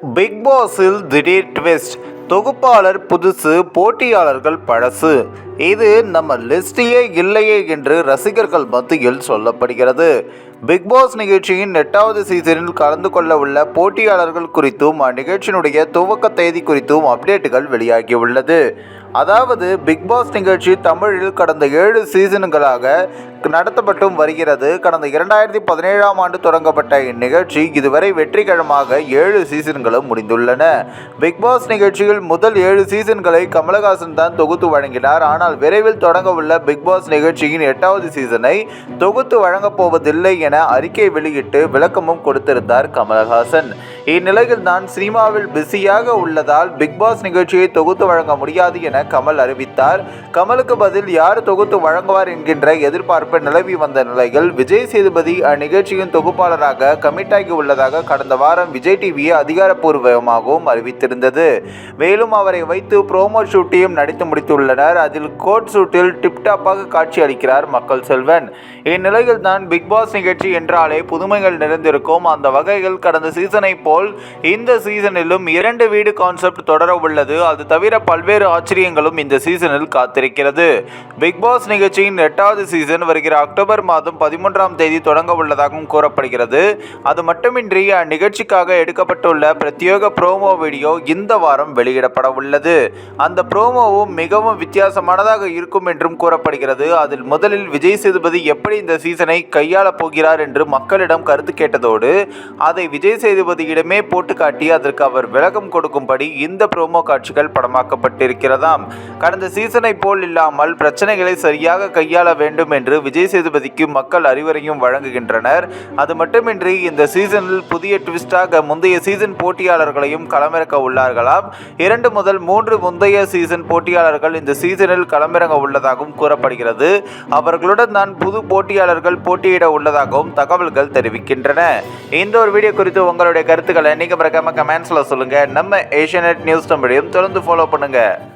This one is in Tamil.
பிக் பாஸில் திடீர் ட்விஸ்ட். தொகுப்பாளர் புதுசு போட்டியாளர்கள் பழசு. இது நம்ம லிஸ்டியே இல்லையே என்று ரசிகர்கள் மத்தியில் சொல்லப்படுகிறது. பிக் பாஸ் நிகழ்ச்சியின் எட்டாவது சீசனில் கலந்து கொள்ள உள்ள போட்டியாளர்கள் குறித்தும் அந்நிகழ்ச்சியினுடைய துவக்க தேதி குறித்தும் அப்டேட்டுகள் வெளியாகியுள்ளது. அதாவது பிக் பாஸ் நிகழ்ச்சி தமிழில் கடந்த ஏழு சீசன்களாக நடத்தப்பட்டும் வருகிறது. கடந்த இரண்டாயிரத்தி பதினேழாம் ஆண்டு தொடங்கப்பட்ட இந்நிகழ்ச்சி இதுவரை வெற்றிகரமாக ஏழு சீசன்களும் முடிந்துள்ளன. பிக் பாஸ் நிகழ்ச்சியில் முதல் ஏழு சீசன்களை கமலஹாசன் தான் தொகுத்து வழங்கினார். ஆனால் விரைவில் தொடங்க உள்ள பிக் பாஸ் நிகழ்ச்சியின் எட்டாவது சீசனை தொகுத்து வழங்கப் போவதில்லை என அறிக்கை வெளியிட்டு விளக்கமும் கொடுத்திருந்தார் கமலஹாசன். இந்நிலையில் தான் சினிமாவில் பிஸியாக உள்ளதால் பிக் பாஸ் நிகழ்ச்சியை தொகுத்து வழங்க முடியாது என கமல் அறிவித்தார். கமலுக்கு பதில் யார் தொகுத்து வழங்குவார் என்கின்ற எதிர்பார்ப்பு நிலவி வந்த நிலையில் விஜய் சேதுபதி அந்நிகழ்ச்சியின் தொகுப்பாளராக கமிட்டாகி உள்ளதாக கடந்த வாரம் விஜய் டிவி அதிகாரப்பூர்வமாகவும் அறிவித்திருந்தது. மேலும் அவரை வைத்து ப்ரோமோ ஷூட்டையும் நடித்து முடித்துள்ளனர். அதில் கோட் ஷூட்டில் டிப்டாப்பாக காட்சி அளிக்கிறார் மக்கள் செல்வன். இந்நிலையில் தான் பிக் பாஸ் நிகழ்ச்சி என்றாலே புதுமைகள் நிறைந்திருக்கும். அந்த வகையில் கடந்த சீசனை போல் இந்த சீசனிலும் இரண்டு வீடு கான்செப்ட் தொடர உள்ளது. அது தவிர பல்வேறு ஆச்சரியங்கள் ஆச்சரியங்களும் இந்த சீசனில் காத்திருக்கிறது. பிக் பாஸ் நிகழ்ச்சியின் எட்டாவது சீசன் வருகிற அக்டோபர் மாதம் பதிமூன்றாம் தேதி தொடங்க உள்ளதாகவும் கூறப்படுகிறது. அது மட்டுமின்றி அந்நிகழ்ச்சிக்காக எடுக்கப்பட்டுள்ள பிரத்யேக ப்ரோமோ வீடியோ இந்த வாரம் வெளியிடப்பட உள்ளது. அந்த ப்ரோமோவும் மிகவும் வித்தியாசமானதாக இருக்கும் என்றும் கூறப்படுகிறது. அதில் முதலில் விஜய் சேதுபதி எப்படி இந்த சீசனை கையாளப் போகிறார் என்று மக்களிடம் கருத்து கேட்டதோடு அதை விஜய் சேதுபதியிடமே போட்டு காட்டி அதற்கு அவர் விளக்கம் கொடுக்கும்படி இந்த ப்ரோமோ காட்சிகள் படமாக்கப்பட்டிருக்கிறதாம் கடந்த சீசனை போல் இல்லாமல் பிரச்சனைகளை சரியாக கையாள வேண்டும் என்று விஜய் சேதுபதிக்கு மக்கள் அறிவுரையும் வழங்குகின்றனர். அது மட்டுமின்றி இந்த சீசனில் புதிய ட்விஸ்டாக முந்தைய சீசன் போட்டியாளர்களையும் களமிறக்க உள்ளார்களாம். இரண்டு முதல் மூன்று முந்தைய சீசன் போட்டியாளர்கள் இந்த சீசனில் களமிறங்க உள்ளதாகவும் கூறப்படுகிறது. அவர்களுடன் தான் புது போட்டியாளர்கள் போட்டியிட உள்ளதாகவும் தகவல்கள் தெரிவிக்கின்றன. இந்த ஒரு வீடியோ குறித்து உங்களுடைய கருத்துக்களை நீங்கள் மறக்காம கமெண்ட்ஸில் சொல்லுங்கள் நம்ம ஏஷியநெட் நியூஸ் தமிழையும் தொடர்ந்து ஃபாலோ பண்ணுங்கள்